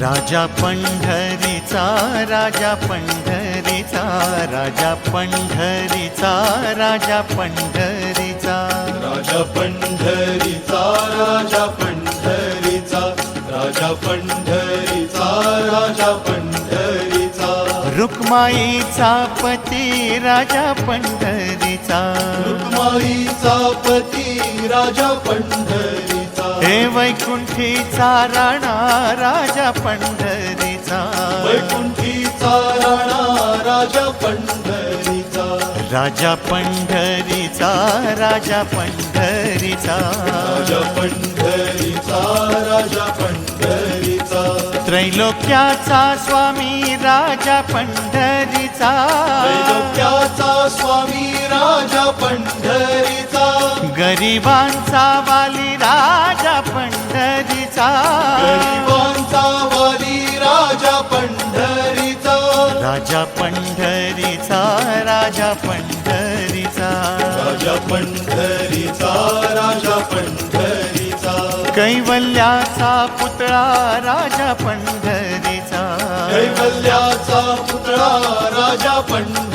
राजा पंढरीचा राजा पंढरीचा राजा पंढरीचा राजा पंढरीचा. राजा पंढरीचा राजा पंढरीचा राजा पंढरीचा राजा पंढरीचा. रुक्माईचा पती राजा पंढरीचा. रुक्माईचा पती राजा पंढरीचा हे वैकुंठीचा राणा राजा पंढरीचा. वैकुंठीचा राणा राजा पंढरीचा. राजा पंढरीचा राजा पंढरीचा. राजा पंढरीचा राजा पंढरीचा. त्रैलोक्याचा स्वामी राजा पंढरीचा. त्रैलोक्याचा स्वामी राजा पंढरीचा. गरिबांचा वाली राजा पंढरीचा. गरिबांचा वाली राजा पंढरीचा. राजा पंढरीचा राजा पंढरीचा. राजा पंढरीचा राजा पंढरीचा. कैवल्याचा पुतळा राजा पंढरीचा. कैवल्याचा पुतळा राजा पंढरीचा.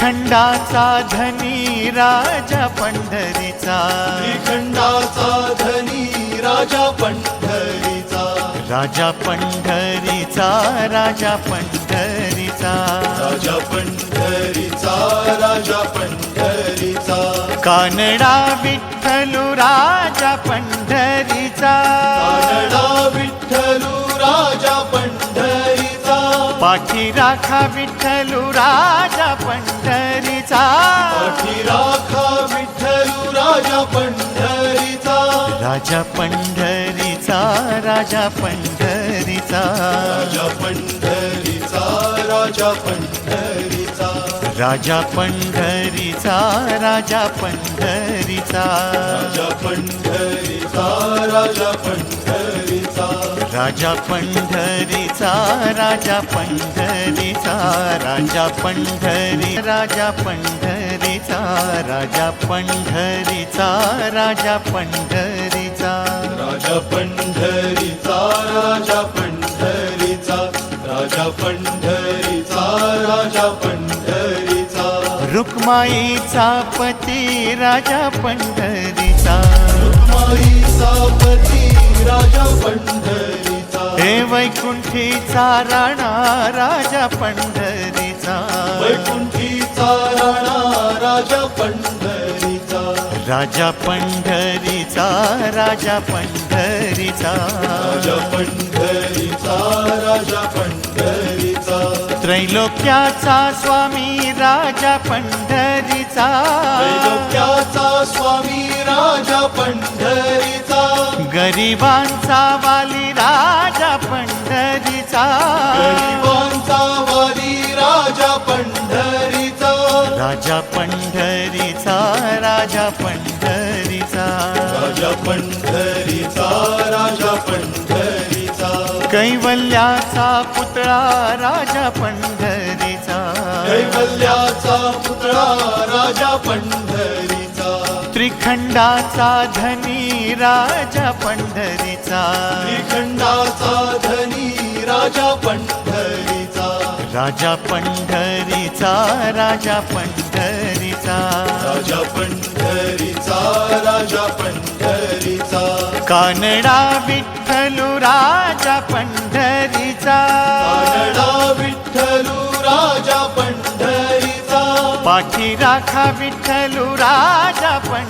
त्रिखंडाचा धनी राजा पंढरीचा. श्रीखंडाचा धनी राजा पंढरीचा. राजा पंढरीचा राजा पंढरीचा. राजा पंढरीचा राजा पंढरीचा. कानडा विठ्ठलू राजा पंढरीचा. कानडा विठ्ठलू पाठी राखा विठ्ठलू राजा पंढरीचा. पाठी राखा विठ्ठलू राजा पंढरीचा. राजा पंढरीचा राजा पंढरीचा. राजा पंढरीचा राजा पंढरीचा. राजा पंढरीचा राजा पंढरीचा. राजा पंढरीचा राजा पंढरीचा. राजा पंढरीचा राजा पंढरीचा राजा पंढरी राजा पंढरीचा राजा पंढरीचा राजा पंढरीचा. राजा पंढरीचा राजा पंढरीचा राजा पंढरीचा राजा पंढरीचा. रुक्माईचा पती राजा पंढरीचा. रुक्माईचा पती राजा पंढरीचा. हे वैकुंठीचा राणा राजा पंढरीचा. वैकुंठीचा राणा राजा पंढरीचा. राजा पंढरीचा राजा पंढरीचा. राजा पंढरीचा राजा पंढरीचा. त्रैलोक्याचा स्वामी राजा पंढरीचा. त्रैलोक्याचा स्वामी राजा पंढरीचा गरिबांचा वाली राजा पंढरीचा. गरिबांचा वाली राजा पंढरीचा. राजा पंढरीचा राजा पंढरीचा. राजा पंढरीचा राजा पंढरीचा. कैवल्याचा पुतळा राजा पंढरीचा. कैवल्याचा पुतळा राजा पंढरीचा. त्रिखंडाचा धनी राजा पंढरीचा. श्रीखंडाचा धनी राजा पंढरीचा. राजा पंढरीचा राजा पंढरीचा. राजा पंढरीचा राजा पंढरीचा. कानडा विठ्ठलू राजा पंढरीचा. कानडा विठ्ठलू राजा पंढरीचा. पाठी राखा विठ्ठलू राजा पंढरीचा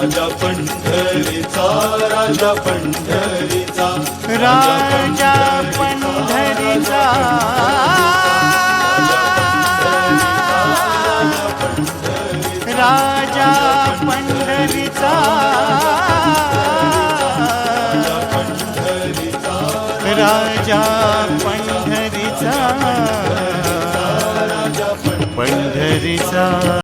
राजा पंढरीचा राजा पंढरीचा राजा पंढरीचा. राजा पंढरीचा. राजा पंढरीचा. पंढरीचा.